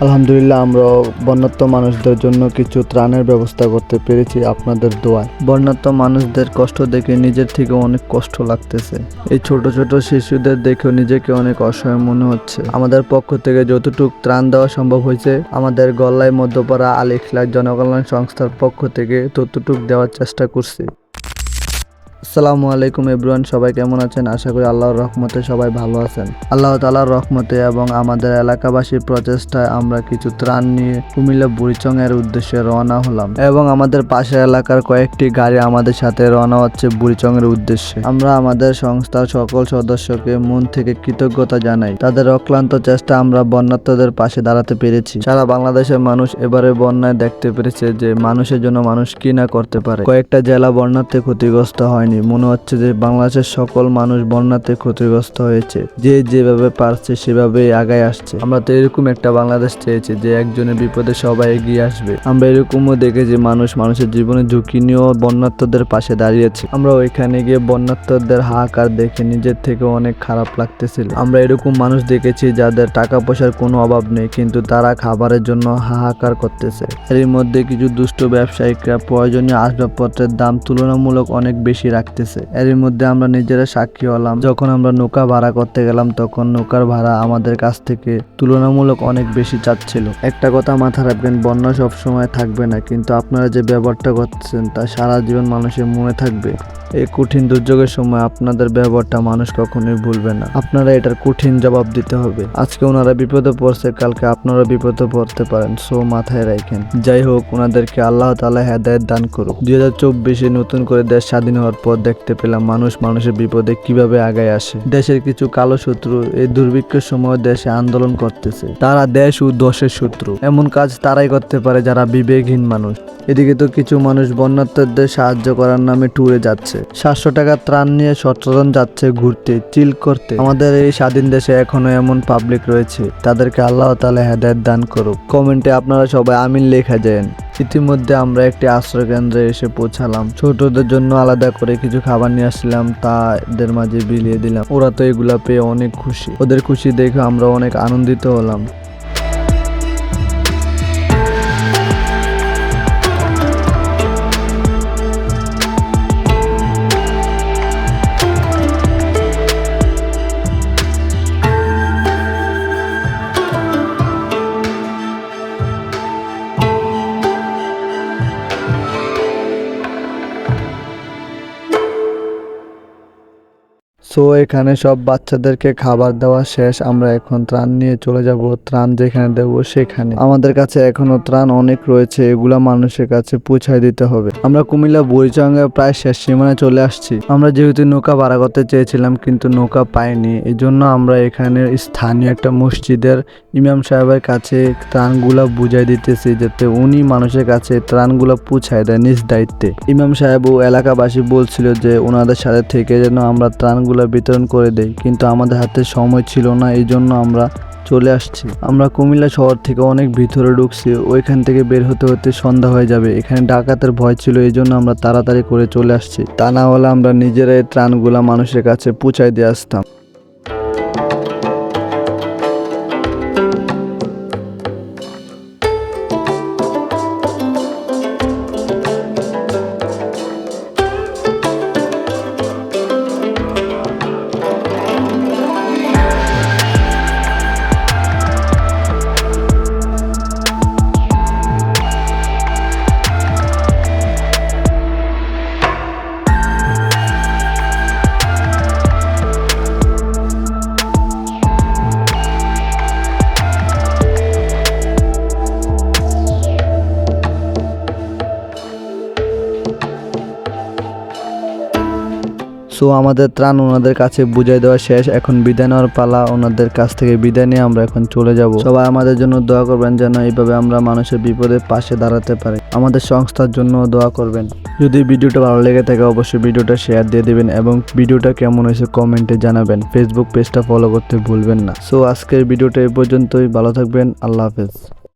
আলহামদুলিল্লাহ, আমরা বন্যাত্ম মানুষদের জন্য কিছু ত্রাণের ব্যবস্থা করতে পেরেছি আপনাদের দোয়ায়। বন্যাত্ম মানুষদের কষ্ট দেখে নিজের থেকে অনেক কষ্ট লাগতেছে। এই ছোট ছোট শিশুদের দেখেও নিজেকে অনেক অসহায় মনে হচ্ছে। আমাদের পক্ষ থেকে যতটুকু ত্রাণ দেওয়া সম্ভব হয়েছে, আমাদের গল্লায় মধ্যপাড়া আল ইখলাস জনকল্যাণ সংস্থার পক্ষ থেকে ততটুক দেওয়ার চেষ্টা করছি। আসসালামু আলাইকুম এভরিওয়ান, সবাই কেমন আছেন? আশা করি আল্লাহর রহমতে সবাই ভালো আছেন। আল্লাহ তালার রহমতে এবং আমাদের এলাকাবাসীর প্রচেষ্টায় আমরা কিছু ত্রাণ নিয়ে কুমিল্লা বুড়িচং এর উদ্দেশ্যে রওনা হলাম এবং আমাদের পাশের এলাকার কয়েকটি গাড়ি আমাদের সাথে রওনা হচ্ছে বুড়িচং এর উদ্দেশ্যে। আমরা আমাদের সংস্থার সকল সদস্যকে মন থেকে কৃতজ্ঞতা জানাই। তাদের অক্লান্ত চেষ্টা আমরা বন্যাত্মদের পাশে দাঁড়াতে পেরেছি। সারা বাংলাদেশের মানুষ এবারে বন্যায় দেখতে পেরেছে যে মানুষের জন্য মানুষ কি না করতে পারে। কয়েকটা জেলা বন্যাতে ক্ষতিগ্রস্ত হয়নি। মনে হচ্ছে যে বাংলাদেশের সকল মানুষ বন্যাতে ক্ষতিগ্রস্ত হয়েছে। যে যেভাবে পারছে সেভাবেই আগায় আসছে। আমরা তো এরকম একটা বাংলাদেশ চেয়েছি যে একজনের বিপদে সবাই এগিয়ে আসবে। আমরা এরকমও দেখেছি মানুষ মানুষের জীবনে ঝুঁকি নিয়েও বন্যাত্মদের পাশে দাঁড়িয়েছে। আমরা ওইখানে গিয়ে বন্যাত্মদের হাহাকার দেখে নিজের থেকে অনেক খারাপ লাগতেছিল। আমরা এরকম মানুষ দেখেছি যাদের টাকা পয়সার কোনো অভাব নেই, কিন্তু তারা খাবারের জন্য হাহাকার করতেছে। এর মধ্যে কিছু দুষ্ট ব্যবসায়িকরা প্রয়োজনীয় আসবাবপত্রের দাম তুলনামূলক অনেক বেশি রাখতেছে এর মধ্যে আমরা নিজেরা সাক্ষী হলাম। যখন আমরা নৌকা ভাড়া করতে গেলাম, তখন নৌকার ভাড়া আমাদের কাছ থেকে তুলনামূলক অনেক বেশি চাচ্ছিল। একটা কথা মাথা রাখবেন, বন্যা সব সময় থাকবে না, কিন্তু আপনারা যে ব্যবহারটা করছেন তা সারা জীবন মানুষের মনে থাকবে। এই কঠিন দুর্যোগের সময় আপনাদের ব্যবহারটা মানুষ কখনোই ভুলবে না। আপনারা এটার কঠিন জবাব দিতে হবে। আজকে ওনারা বিপদে পড়ছে, কালকে আপনারা বিপদে পড়তে পারেন। সো, মাথায় রাখেন। যাই হোক, ওনাদেরকে আল্লাহ তালা হেদায়ত দান করুক। দুই হাজার চব্বিশে নতুন করে দেশ স্বাধীন হওয়ার পর দেখতে পেলাম। মানুষ মানুষের বিপদে কীভাবে আগায় আসে? দেশের কিছু কালো শত্রু এই দুর্ভিক্ষের সময় দেশে আন্দোলন করতেছে। তারা দেশ ও দশের শত্রু। এমন কাজ তারাই করতে পারে যারা বিবেকহীন মানুষ। এদিকে তো কিছু মানুষ বন্যাত্মদের সাহায্য করার নামে ট্যুরে যাচ্ছে। সাতশো টাকা ত্রাণ নিয়ে সচেতন যাচ্ছে, ঘুরতে, চিল করতে। আমাদের এই স্বাধীন দেশে এখনও এমন পাবলিক রয়েছে। তাদেরকে আল্লাহ তালা হেদায়ত দান করুক। কমেন্টে আপনারা সবাই আমিন লেখা যান। ইতিমধ্যে আমরা একটি আশ্রয় কেন্দ্রে এসে পৌঁছালাম। ছোটদের জন্য আলাদা করে কিছু খাবার নিয়ে আসলাম তাদের মাঝে বিলিয়ে দিলাম। ওরা তো এগুলা পেয়ে অনেক খুশি। ওদের খুশি দেখে আমরা অনেক আনন্দিত হলাম। সো এখানে সব বাচ্চাদেরকে খাবার দেওয়া শেষ। আমরা এখন ত্রাণ নিয়ে চলে যাব। ত্রাণ যেখানে দেবো সেখানে। আমাদের কাছে এখনও ত্রাণ অনেক রয়েছে। এগুলা মানুষের কাছে পৌঁছায় দিতে হবে। আমরা কুমিল্লা বুড়িচঙ্গে প্রায় শেষ সীমানায় চলে আসছি। আমরা যেহেতু নৌকা ভাড়া করতে চেয়েছিলাম কিন্তু নৌকা পাইনি। এই জন্য আমরা এখানে স্থানীয় একটা মসজিদের ইমাম সাহেবের কাছে ত্রাণগুলা বুঝাই দিতেছি যাতে উনি মানুষের কাছে ত্রাণগুলা পৌঁছায় দেয় নিজ দায়িত্বে। ইমাম সাহেব ও এলাকাবাসী বলছিল যে, ওনাদের সাথে থেকে যেন আমরা ত্রাণগুলা বিতরণ করে দেয় কিন্তু আমাদের হাতে সময় ছিল না এই জন্য আমরা চলে আসছি। আমরা কুমিল্লা শহর থেকে অনেক ভিতরে ঢুকছি, ওইখান থেকে বের হতে হতে সন্ধ্যা হয়ে যাবে। এখানে ডাকাতের ভয় ছিল এই জন্য আমরা তাড়াতাড়ি করে চলে আসছি। তা না হলে আমরা নিজেরাই ত্রাণগুলা মানুষের কাছে পৌঁছায় দিয়ে আসতাম। সো আমাদের ত্রাণ ওনাদের কাছে বুঝাই দেওয়া শেষ। এখন বিদায় নেওয়ার পালা ওনাদের কাছ থেকে বিদায় নিয়ে আমরা এখন চলে যাব। সবাই আমাদের জন্য দোয়া করবেন যেন এইভাবে আমরা মানুষের বিপদের পাশে দাঁড়াতে পারি। আমাদের সংস্থার জন্য দোয়া করবেন। যদি ভিডিওটা ভালো লেগে থাকে অবশ্যই ভিডিওটা শেয়ার দিয়ে দিবেন এবং ভিডিওটা কেমন হয়েছে কমেন্টে জানাবেন। ফেসবুক পেজটা ফলো করতে ভুলবেন না। সো আজকের ভিডিওটা এই পর্যন্তই। ভালো থাকবেন। আল্লাহ হাফেজ।